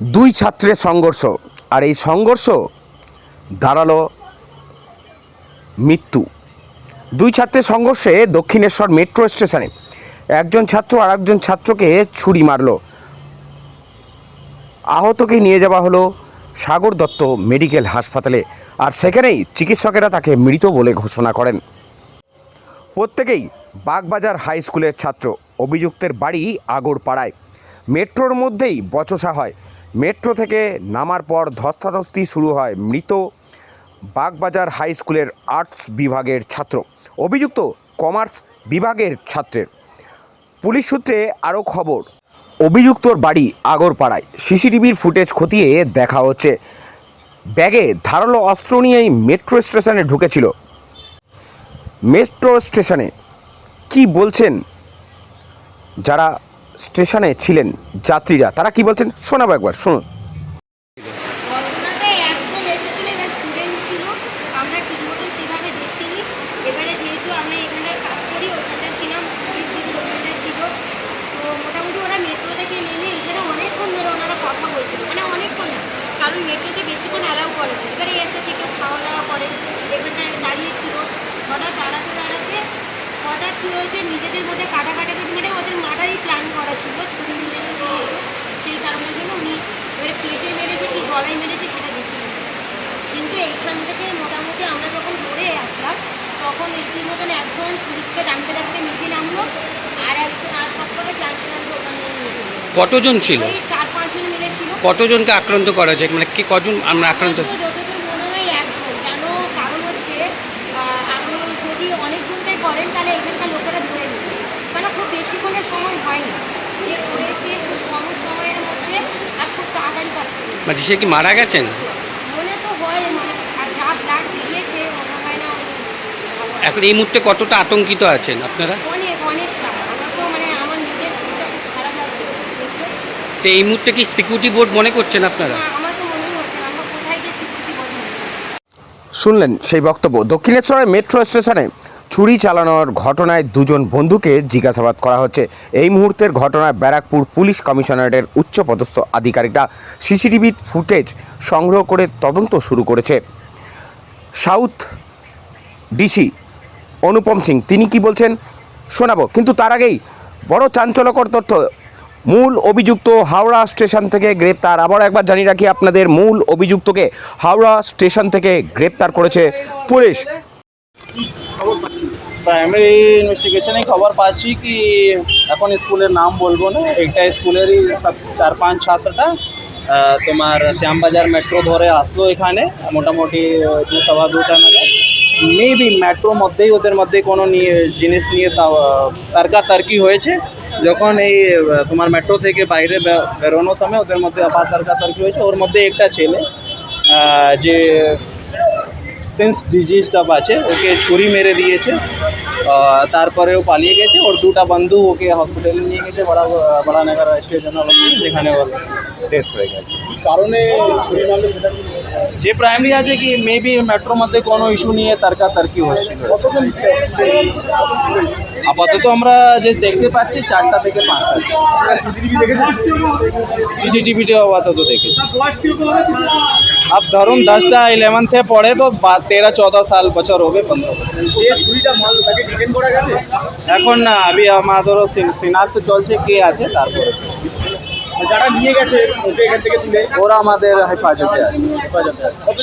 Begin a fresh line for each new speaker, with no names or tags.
দুই ছাত্রের সংঘর্ষ, আর এই সংঘর্ষ দাঁড়াল মৃত্যু। দুই ছাত্রের সংঘর্ষে দক্ষিণেশ্বর মেট্রো স্টেশনে একজন ছাত্র আর একজন ছাত্রকে ছুরি মারলো। আহতকে নিয়ে যাওয়া হলো সাগর দত্ত মেডিকেল হাসপাতালে, আর সেখানেই চিকিৎসকেরা তাকে মৃত বলে ঘোষণা করেন। প্রত্যেকেই বাগবাজার হাই স্কুলের ছাত্র। অভিযুক্তের বাড়ি আগরপাড়ায়। মেট্রোর মধ্যেই বচসা হয়। মেট্রো থেকে নামার পর ধস্তাধস্তি শুরু হয় মৃত বাগবাজার হাই স্কুলের আর্টস বিভাগের ছাত্র। অভিযুক্ত কমার্স বিভাগের ছাত্রের। পুলিশ সূত্রে আরও খবর, অভিযুক্তর বাড়ি আগরপাড়ায়। সিসিটিভির ফুটেজ খতিয়ে দেখা হচ্ছে, ব্যাগে ধারালো অস্ত্র নিয়েই মেট্রো স্টেশনে ঢুকেছিল। মেট্রো স্টেশনে কি বলছেন যারা স্টেশনে ছিলেন যাত্রীরা। তারা কি বলছেন? শোনাবো একবার, শুনুন।
মানে এবারে এসেছে, কেউ খাওয়া দাওয়া করে, এখানটায় দাঁড়িয়েছিল হঠাৎ দাঁড়াতে দাঁড়াতে কী হয়েছে? নিজেদের মধ্যে কাটাকাটি মানে ওদের মার্ডারই প্ল্যান করা ছিল ছুরি মিলেছে যেহেতু সেই কারণের জন্য উনি এবারে পেটে মেরেছে কি গলায় মেরেছে সেটা দেখিয়েছে কিন্তু এইখান থেকে মোটামুটি আমরা যখন ধরে আসলাম তখন এটির মতন একজন পুলিশকে ডাকতে ডাকতে নিচে নামলো আর একজন আর সব করে টানতে ওখানে নিয়ে
কতজন ছিল?
ওই চার পাঁচজন মিলে ছিল।
কতজনকে আক্রান্ত করা যায়? মানে কি কজন আমরা আক্রান্ত?
যতদূর মনে হয় একজন কেন কারণ হচ্ছে আহ, আপনি যদি অনেকজনকে করেন তাহলে এখানকার লোকেরা ধরে নেবে। কারণ খুব বেশিক্ষণের সময় হয় না যে করেছে খুব কম সময়ের মধ্যে আর খুব তাড়াতাড়ি করে।
মানে সে কি মারা গেছেন?
মনে তো হয় মানে আর যা ব্লাড বেরিয়েছে মনে হয় না।
এখন এই মুহূর্তে কতটা আতঙ্কিত আছেন আপনারা?
অনেক অনেকটা। আমার তো মানে আমার নিজের শরীরটা খুব খারাপ লাগছে
তো এই মুহূর্তে কি সিকিউরিটি বোর্ড মনে করছেন আপনারা?
আমার তো মনেই হচ্ছে না। আমরা কোথায় গিয়ে স্বীকৃতি বলব
শুনলেন সেই বক্তব্য। দক্ষিণেশ্বরের মেট্রো স্টেশনে ছুরি চালানোর ঘটনায় দুজন বন্ধুকে জিজ্ঞাসাবাদ করা হচ্ছে। এই মুহূর্তের ঘটনায় ব্যারাকপুর পুলিশ কমিশনারেটের উচ্চপদস্থ আধিকারিকরা সিসিটিভি ফুটেজ সংগ্রহ করে তদন্ত শুরু করেছে। সাউথ ডিসি অনুপম সিং, তিনি কি বলছেন? শোনাবো, কিন্তু তার আগেই বড় চাঞ্চল্যকর তথ্য। মূল অভিযুক্ত হাওড়া স্টেশন থেকে গ্রেপ্তার। আবার একবার জানিয়ে রাখি আপনাদের, মূল অভিযুক্তকে হাওড়া স্টেশন থেকে গ্রেপ্তার করেছে পুলিশ।
প্রাইমারি ইনভেস্টিগেশনে খবর পাচ্ছি কি এখন স্কুলের নাম বলব না, একটা স্কুলেরই চার পাঁচ ছাত্রটা তোমার শ্যামবাজার মেট্রো ধরে আসলো এখানে, মোটামুটি দু সভা, দুটা নাগাদ। মেবি মেট্রোর মধ্যেই ওদের মধ্যে কোনো নিয়ে জিনিস নিয়ে তর্কাতর্কি হয়েছে। যখন এই তোমার মেট্রো থেকে বাইরে বেরোনোর সময় ওদের মধ্যে আবার তর্কাতর্কি হয়েছে। ওর মধ্যে একটা ছেলে যে সেন্স ডিজিজটা আছে ওকে ছুরি মেরে দিয়েছে তারপরে ও পালিয়ে গেছে ওর দুটা বন্ধু ওকে হসপিটালে নিয়ে গেছে বড়া বড়ানগর স্টেশন যেখানে ওর ডেথ হয়ে গেছে কারণে ছুরি মারলে সেটা? যে প্রাইমারি আছে কি মেবি মেট্রোর মধ্যে কোনো ইস্যু নিয়ে তার্কাতার্কি হচ্ছে। আপাতত আমরা যে দেখতে পাচ্ছি চারটা থেকে পাঁচটা। সিসিটিভিটা আপাতত দেখেছি। আপ ধরুন দশটা ইলেভেন্থে পড়ে তো তেরো চৌদ সাল বছর হবে পনেরো এখন না আমি আমাদেরও সিনাক্ত চলছে কে আছে তারপরে। যারা নিয়ে গেছে ওরা আমাদের হেফাজতে হেফাজতে আছে।